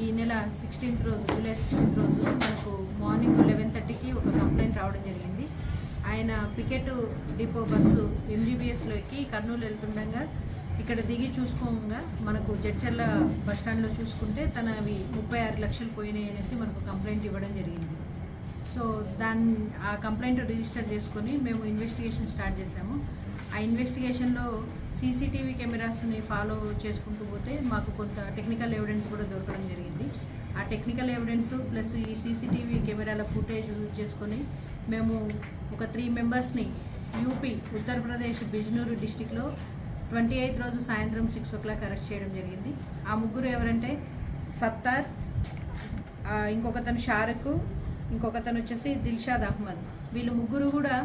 ఈ నెల సిక్స్టీన్త్ రోజు జూలై సిక్స్టీన్త్ రోజు మనకు మార్నింగ్ లెవెన్ థర్టీకి ఒక కంప్లైంట్ రావడం జరిగింది. ఆయన పికెట్ డిపో బస్సు ఎంజీబీఎస్లో ఎక్కి కర్నూలు వెళ్తుండగా ఇక్కడ దిగి చూసుకోగా మనకు జడ్చర్ల బస్ స్టాండ్లో చూసుకుంటే తన అవి ముప్పై ఆరు లక్షలు పోయినాయి అనేసి మనకు కంప్లైంట్ ఇవ్వడం జరిగింది. సో దాన్ని ఆ కంప్లైంట్ రిజిస్టర్ చేసుకొని మేము ఇన్వెస్టిగేషన్ స్టార్ట్ చేసాము ఆ ఇన్వెస్టిగేషన్లో సీసీటీవీ కెమెరాస్ని ఫాలో చేసుకుంటూ పోతే మాకు కొంత టెక్నికల్ ఎవిడెన్స్ కూడా దొరకడం జరిగింది. ఆ టెక్నికల్ ఎవిడెన్స్ ప్లస్ ఈ సీసీటీవీ కెమెరాల ఫుటేజ్ యూజ్ చేసుకొని మేము ఒక త్రీ మెంబర్స్ని యూపీ ఉత్తరప్రదేశ్ బిజ్నూరు డిస్టిక్లో ట్వంటీ ఎయిత్ రోజు సాయంత్రం సిక్స్ ఓ క్లాక్ అరెస్ట్ చేయడం జరిగింది. ఆ ముగ్గురు ఎవరంటే సత్తార్ ఇంకొకతను షారుఖ్ ఇంకొకతను వచ్చేసి దిల్షాద్ అహ్మద్. వీళ్ళు ముగ్గురు కూడా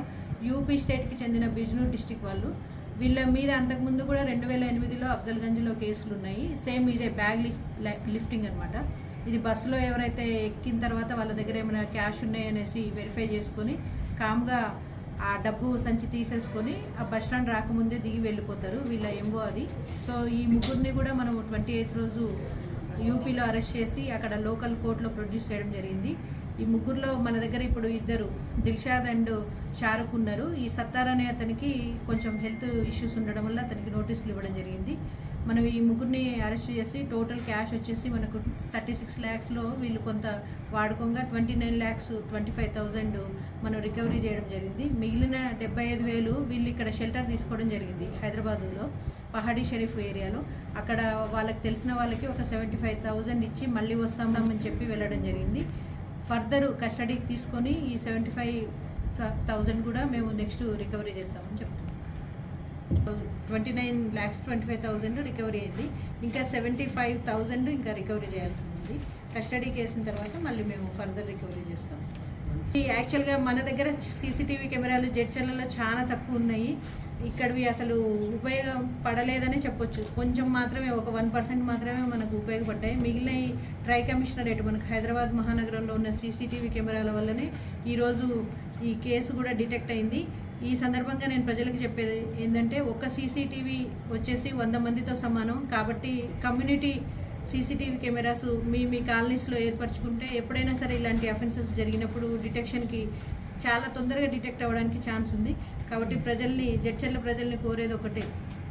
యూపీ స్టేట్కి చెందిన బిజ్నూర్ డిస్టిక్ వాళ్ళు. వీళ్ళ మీద అంతకుముందు కూడా రెండు వేల ఎనిమిదిలో అఫ్జల్గంజ్లో కేసులు ఉన్నాయి సేమ్ ఇదే బ్యాగ్ లిఫ్ లిఫ్టింగ్ అనమాట ఇది బస్సులో ఎవరైతే ఎక్కిన తర్వాత వాళ్ళ దగ్గర ఏమైనా క్యాష్ ఉన్నాయనేసి వెరిఫై చేసుకొని కామ్గా ఆ డబ్బు సంచి తీసేసుకొని ఆ బస్ స్టాండ్ రాకముందే దిగి వెళ్ళిపోతారు వీళ్ళ ఎంబో అది. సో ఈ ముగ్గురిని కూడా మనం ట్వంటీ ఎయిత్ రోజు యూపీలో అరెస్ట్ చేసి అక్కడ లోకల్ కోర్టులో ప్రొడ్యూస్ చేయడం జరిగింది. ఈ ముగ్గురులో మన దగ్గర ఇప్పుడు ఇద్దరు దిల్షాద్ అండ్ షారుఖ్ ఉన్నారు. ఈ సత్తార్ అనే అతనికి కొంచెం హెల్త్ ఇష్యూస్ ఉండడం వల్ల అతనికి నోటీసులు ఇవ్వడం జరిగింది. మనం ఈ ముగ్గురిని అరెస్ట్ చేసి టోటల్ క్యాష్ వచ్చేసి మనకు థర్టీ సిక్స్ ల్యాక్స్లో వీళ్ళు కొంత వాడుకోగా twenty nine lakhs twenty five thousand మనం రికవరీ చేయడం జరిగింది. మిగిలిన డెబ్బై ఐదు వేలు వీళ్ళు ఇక్కడ షెల్టర్ తీసుకోవడం జరిగింది హైదరాబాదులో పహాడీ షరీఫ్ ఏరియాలో. అక్కడ వాళ్ళకి తెలిసిన వాళ్ళకి ఒక సెవెంటీ ఫైవ్ థౌజండ్ ఇచ్చి మళ్ళీ వస్తామని చెప్పి వెళ్ళడం జరిగింది. ఫర్దర్ కస్టడీకి తీసుకొని ఈ సెవెంటీ ఫైవ్ థౌజండ్ కూడా మేము నెక్స్ట్ రికవరీ చేస్తామని చెప్తున్నాం. Twenty nine lakhs twenty five thousand recovery అయింది. ఇంకా సెవెంటీ ఫైవ్ థౌజండ్ ఇంకా రికవరీ చేయాల్సి ఉంది. కస్టడీకి వేసిన తర్వాత మళ్ళీ మేము ఫర్దర్ రికవరీ చేస్తాం. ఈ యాక్చువల్గా మన దగ్గర సీసీటీవీ కెమెరాలు జడ్చర్లలో చాలా తక్కువ ఉన్నాయి. ఇక్కడవి అసలు ఉపయోగపడలేదనే చెప్పొచ్చు. కొంచెం మాత్రమే ఒక వన్ పర్సెంట్ మాత్రమే మనకు ఉపయోగపడ్డాయి. మిగిలిన ట్రై కమిషనరేట్ మనకు హైదరాబాద్ మహానగరంలో ఉన్న సీసీటీవీ కెమెరాల వల్లనే ఈరోజు ఈ కేసు కూడా డిటెక్ట్ అయింది. ఈ సందర్భంగా నేను ప్రజలకు చెప్పేది ఏంటంటే ఒక్క సీసీటీవీ వచ్చేసి వంద మందితో సమానం. కాబట్టి కమ్యూనిటీ సీసీటీవీ కెమెరాస్ మీ మీ కాలనీస్లో ఏర్పరచుకుంటే ఎప్పుడైనా సరే ఇలాంటి అఫెన్సెస్ జరిగినప్పుడు డిటెక్షన్కి చాలా తొందరగా డిటెక్ట్ అవ్వడానికి ఛాన్స్ ఉంది. కాబట్టి ప్రజల్ని జడ్చర్ల ప్రజల్ని కోరేది ఒకటే.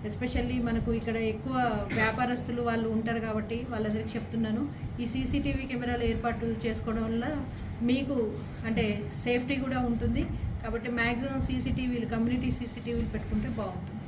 ఎస్పెషల్లీ మనకు ఇక్కడ ఎక్కువ వ్యాపారస్తులు వాళ్ళు ఉంటారు కాబట్టి వాళ్ళందరికీ చెప్తున్నాను. ఈ సీసీటీవీ కెమెరాలు ఏర్పాటు చేసుకోవడం వల్ల మీకు అంటే సేఫ్టీ కూడా ఉంటుంది. కాబట్టి మ్యాక్సిమం సీసీటీవీలు కమ్యూనిటీ సీసీటీవీలు పెట్టుకుంటే బాగుంటుంది.